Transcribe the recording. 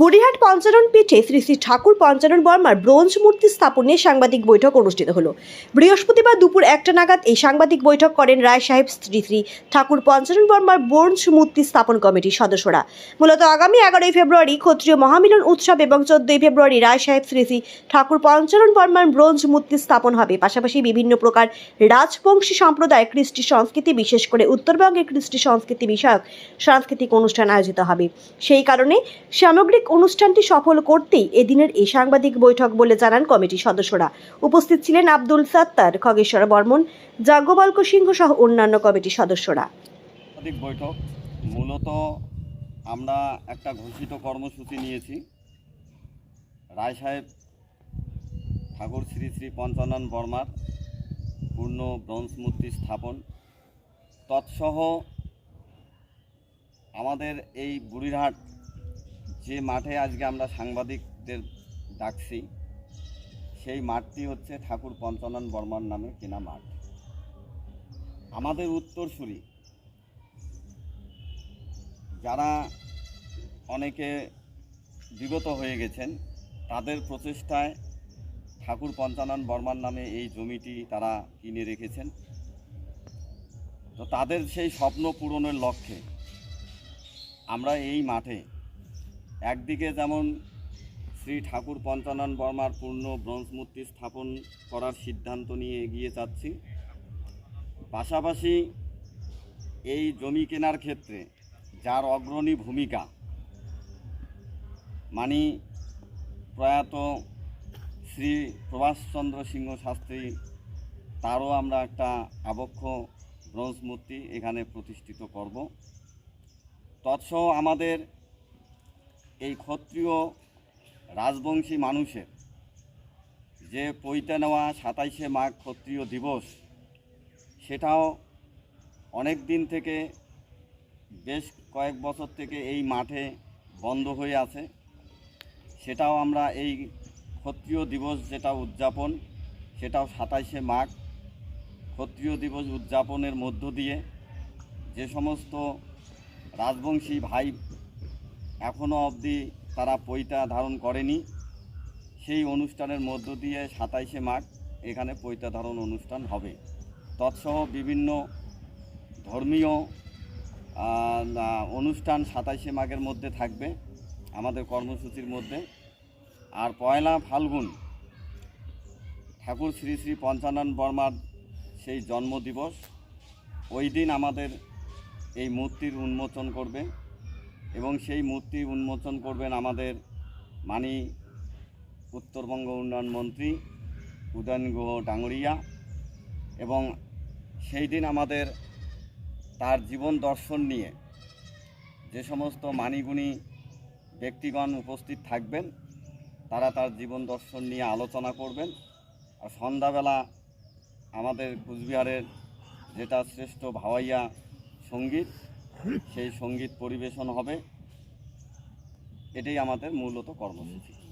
Burihat Panchanan পীঠে Shri Shri Thakur Panchanan বর্মার bronze মূর্তি স্থাপন নিয়ে সাংবাদিক বৈঠক অনুষ্ঠিত হলো। বৃহস্পতিবার দুপুর একটা নাগাদ এই সাংবাদিক বৈঠক করেন রায় সাহেব শ্রী শ্রী ঠাকুর পঞ্চানন বর্মার ব্রোঞ্জ মূর্তি স্থাপন কমিটির সদস্যরা। মূলত আগামী এগারোই ফেব্রুয়ারি ক্ষত্রিয় মহামিলন উৎসব এবং চোদ্দই ফেব্রুয়ারি রায় সাহেব শ্রী শ্রী ঠাকুর পঞ্চানন বর্মার ব্রোঞ্জ মূর্তি স্থাপন হবে। পাশাপাশি বিভিন্ন প্রকার রাজবংশী সম্প্রদায় কৃষ্টি সংস্কৃতি, বিশেষ করে উত্তরবঙ্গের কৃষ্টি সংস্কৃতি বিষয়ক সাংস্কৃতিক অনুষ্ঠান আয়োজিত হবে। সেই কারণে সামগ্রিক অনুষ্ঠানটি সফল করতেই এদিনের এই সাংবাদিক বৈঠক বলে জানান কমিটির সদস্যরা। উপস্থিত ছিলেন আব্দুল সাত্তার, খগেশ্বর বর্মন যাজ্ঞবল্ক সিংহ সহ অন্যান্য কমিটির সদস্যরা। বৈঠক, মূলত আমরা একটা ঘোষিত কর্মসূচি নিয়েছি। রায় সাহেব, ঠাকুর শ্রী শ্রী পঞ্চানন বর্মার পূর্ণ ব্রঞ্জ মূর্তি স্থাপন। তৎসহ আমাদের এই বুড়িরহাট যে মাঠে আজকে আমরা সাংবাদিকদের ডাকছি, সেই মাঠটি হচ্ছে ঠাকুর পঞ্চানন বর্মার নামে কেনা মাঠ। আমাদের উত্তরসূরি, যারা অনেকে বিগত হয়ে গেছেন, তাদের প্রচেষ্টায় ঠাকুর পঞ্চানন বর্মার নামে এই জমিটি তারা কিনে রেখেছেন। তো তাদের সেই স্বপ্ন পূরণের লক্ষ্যে আমরা এই মাঠে একদিকে যেমন শ্রী ঠাকুর পঞ্চানন বর্মার পূর্ণ ব্রোঞ্জ মূর্তি স্থাপন করার সিদ্ধান্ত নিয়ে এগিয়ে যাচ্ছি। পাশাপাশি এই জমি কেনার ক্ষেত্রে যার অগ্রণী ভূমিকা মানি প্রয়াত শ্রী প্রভাষচন্দ্র সিংহ শাস্ত্রী, তারও আমরা একটা আবক্ষ ব্রোঞ্জ মূর্তি এখানে প্রতিষ্ঠিত করব। তৎসহ আমাদের এই ক্ষত্রিয় রাজবংশী মানুষের যে পৈতে নেওয়া সাতাইশে মাঘ ক্ষত্রিয় দিবস, সেটাও অনেক দিন থেকে বেশ কয়েক বছর থেকে এই মাঠে বন্ধ হয়ে আছে। সেটাও আমরা এই ক্ষত্রিয় দিবস যেটা উদযাপন, সেটাও সাতাইশে মাঘ ক্ষত্রিয় দিবস উদযাপনের মধ্য দিয়ে যে সমস্ত রাজবংশী ভাই এখনও অবধি তারা পৈতা ধারণ করেনি। সেই অনুষ্ঠানের মধ্য দিয়ে সাতাইশে মাঘ এখানে পৈতা ধারণ অনুষ্ঠান হবে। তৎসহ বিভিন্ন ধর্মীয় অনুষ্ঠান সাতাইশে মাঘের মধ্যে থাকবে আমাদের কর্মসূচির মধ্যে। আর পয়লা ফাল্গুন ঠাকুর শ্রী শ্রী পঞ্চানন বর্মার সেই জন্মদিবস, ওই দিন আমাদের এই মূর্তির উন্মোচন করবে। এবং সেই মূর্তি উন্মোচন করবেন আমাদের মানি উত্তরবঙ্গ উন্নয়ন মন্ত্রী উদয়ন গুহ ডাঙ্গরিয়া। এবং সেই দিন আমাদের তার জীবন দর্শন নিয়ে যে সমস্ত মানিগুণী ব্যক্তিগণ উপস্থিত থাকবেন, তারা তার জীবন দর্শন নিয়ে আলোচনা করবেন। আর সন্ধ্যাবেলা আমাদের কুচবিহারের যেটা শ্রেষ্ঠ ভাওয়াইয়া সংগীত সেই সংগীত পরিবেশন হবে। এটাই আমাদের মূলত কর্মসূচি।